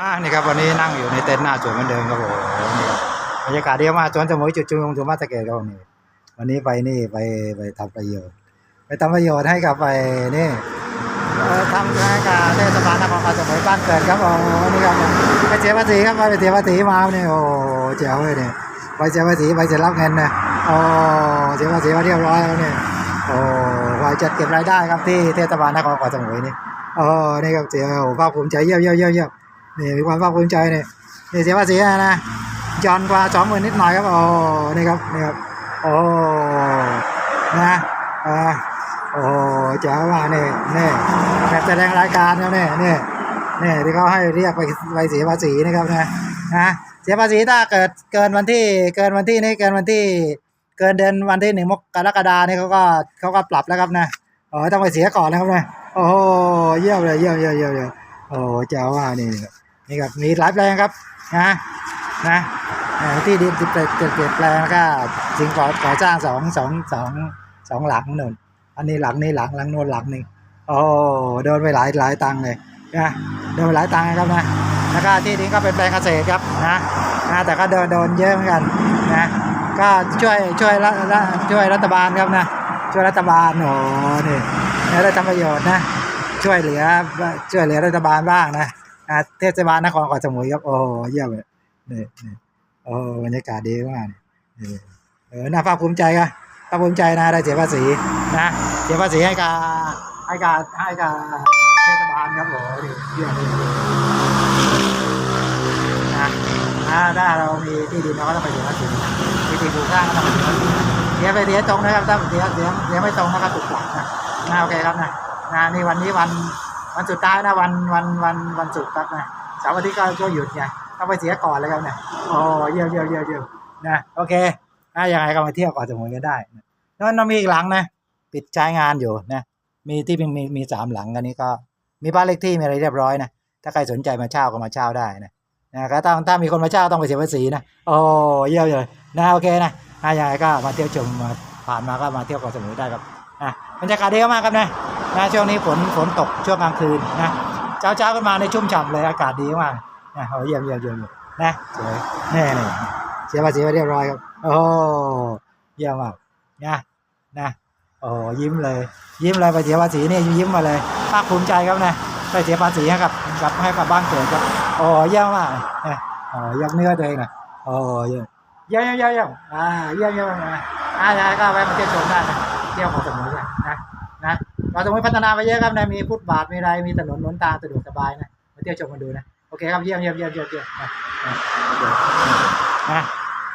อ่านี่ครับวันนี้นั่งอยู่ในเต็นท์หน้าสวนเหมือนเดิมครับผมนี่ครับบรรยากาศดีมากสวนสมุยจุดชุมนุมสุมาตะเกตครับวันนี้วันนี้ไปนี่ไปไปทำประโยชน์ ไปทำประโยชน์ให้กับไปนี่ทำให้กับเทศบาลนครปฐมสมุยบ้านเกิดครับโอ้นี่ครับไปเสียภาษีครับไปเสียภาษีมาเนี่ยโอ้เจ๋วเลยเนี่ยไปเสียภาษีไปเสียรับเงินนะโอ้เสียภาษีมาเรียบร้อยแล้วเนี่ยโอ้วายจัดเก็บรายได้ครับที่เทศบาลนครปฐมสมุยนี่โอ้นี่ครับเจ๋วภาคภูมิใจเยี่ยมเยี่ยมเยี่ยมเยี่ยม นี่มีความภาคภูมิใจเนี่ยนี่เสียภาษีนะนะย้อนกว่าสองหมื่นนิดหน่อยครับโอ้นี่ครับนี่ครับโอ้นะอ่าโอ้เจ้าว่านี่ยเนี่แบบแสดงรายการครับนี่ยเนี่ยเนี่ยที่เขาให้เรียกไปไปเสียภาษีนะครับนะนะเสียภาษีถ้าเกิดเกินวันที่เกินวันที่นี่เกินวันที่ เกินเดือนวันที่หนึ่งมกรกฎาเนี่ยเขาก็เขาก็ปรับแล้วครับนะอ๋อต้องไปเสียก่อนนะครับนะโอ้เยี่ยมเลยเยี่ยมเยี่ยมเยี่ยมเยี่ยมโอ้เจ้าว่านี่ นี่ครับมีหลายแปลงครับนะนะที่ดินสิบเจ็ดเจ็ดแปลงแล้วก็สิ่งก่อก่อสร้างสองสองสองสองหลังนู่นอันนี้หลังนี้หลังหลังโน้นหลังหนึ่งโอ้โดนไปหลายหลายตังเลยนะโดนไปหลายตังครับนะแล้วก็ที่ดินก็เป็นแปลงเกษตรครับนะนะแต่ก็โดนโดนเยอะเหมือนกันนะก็ช่วยช่วยรัฐรัฐช่วยรัฐบาลครับนะช่วยรัฐบาลโอ้นี่ได้ทำประโยชน์นะช่วยเหลือช่วยเหลือรัฐบาลบ้างนะ อ่าเทศบาลนครเกาะสมุยครับ โอ้เยี่ยมเลยนี่นี่โอ้บรรยากาศดีมากนี่เออน่าภาคภูมิใจครับภาคภูมิใจนะได้เสียภาษีนะเสียภาษีให้กับให้กับให้กับเทศบาลครับโอ้เยี่ยมเลยนะถ้าเรามีที่ดินเราก็ต้องไปเสียภาษีมีที่ปลูกสร้างก็ต้องไปเสียภาษีเสียไปเสียตรงนะครับถ้าเสียเสียเสียไม่ตรงนะครับถูกปรับนะนะโอเคครับนะนะนี่วันนี้วัน วันสุดท้ายนะวันวันวันวันศุกร์ครับนะเสาร์อาทิตย์ก็ก็หยุดไงต้องไปเสียก่อนเลยครับเนี่ยโอ้เยี่ยมเยี่ยมเยี่ยมเยี่ยมนะโอเคนะยังไงก็มาเที่ยวก่อนสมุยกันได้นะแล้วมันมีอีกหลังนะปิดใช้งานอยู่นะมีที่มีมีสามหลังอันนี้ก็มีบ้านเลขที่มีอะไรเรียบร้อยนะถ้าใครสนใจมาเช่าก็มาเช่าได้นะนะก็ต้องถ้ามีคนมาเช่าต้องไปเสียภาษีนะโอ้เยี่ยมเลยนะโอเคนะนะยังไงก็มาเที่ยวชมมาผ่านมาก็มาเที่ยวเกาะสมุยได้ครับนะบรรยากาศดีมากครับนะ นะช่วงนี้ฝนฝนตกช่วงกลางคืนนะเช้าเช้าๆขึ้นมาในชุ่มฉ่ำเลยอากาศดีมากนะโอ้เยี่ยมเยี่ยมเยี่ยมเยี่ยมนะสวยแน่นี่เสียภาษีไปเรียบร้อยครับโอ้เยี่ยมมากนะนะโอ้ยิ้มเลย ยิ้มเลยไปเสียภาษีนี่ยิ้มมาเลยภาคภูมิใจครับนะไปเสียภาษีให้กับกับให้กับบ้านเกิดครับโอ้เยี่ยมมากนะโอ้ยกเนื้อตัวเองนะโอ้เยี่ยมเยี่ยมเยี่ยมเยี่ยมอ่าเยี่ยมเยี่ยมนะอ่าก็แวะมาเที่ยวชมได้นะเที่ยวของสมุยกันนะนะ เราจะไม่พัฒนาไปเยอะครับนะมีฟุตบาทมีอะไรมีถนนหนทางสะดวกสบายนะมาเที่ยวชมกันดูนะโอเคครับเยี่ยมเยี่ยมเยี่ยมเยี่ยมเยี่ยมนะ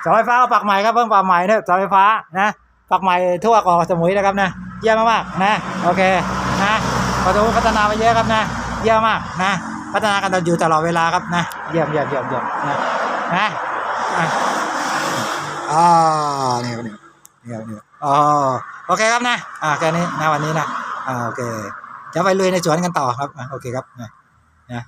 เสาไฟฟ้าปักใหม่ครับเพิ่มปักใหม่เนี่ยเสาไฟฟ้านะปักใหม่ทั่วเกาะสมุยนะครับนะเยี่ยมมากๆนะโอเคนะเราจะพัฒนาไปเยอะครับนะเยี่ยมมากนะ พัฒนากันอยู่ตลอดเวลาครับนะเยี่ยมเยี่ยมเยี่ยมเยี่ยมนะนะอะอ่านี่ครับนี่นี่ครับนี่อ๋อโอเคครับนะอ่าแค่นี้นะวันนี้นะ โอเค จะไปลุยในสวนกันต่อครับอ่าโอเคครับนะ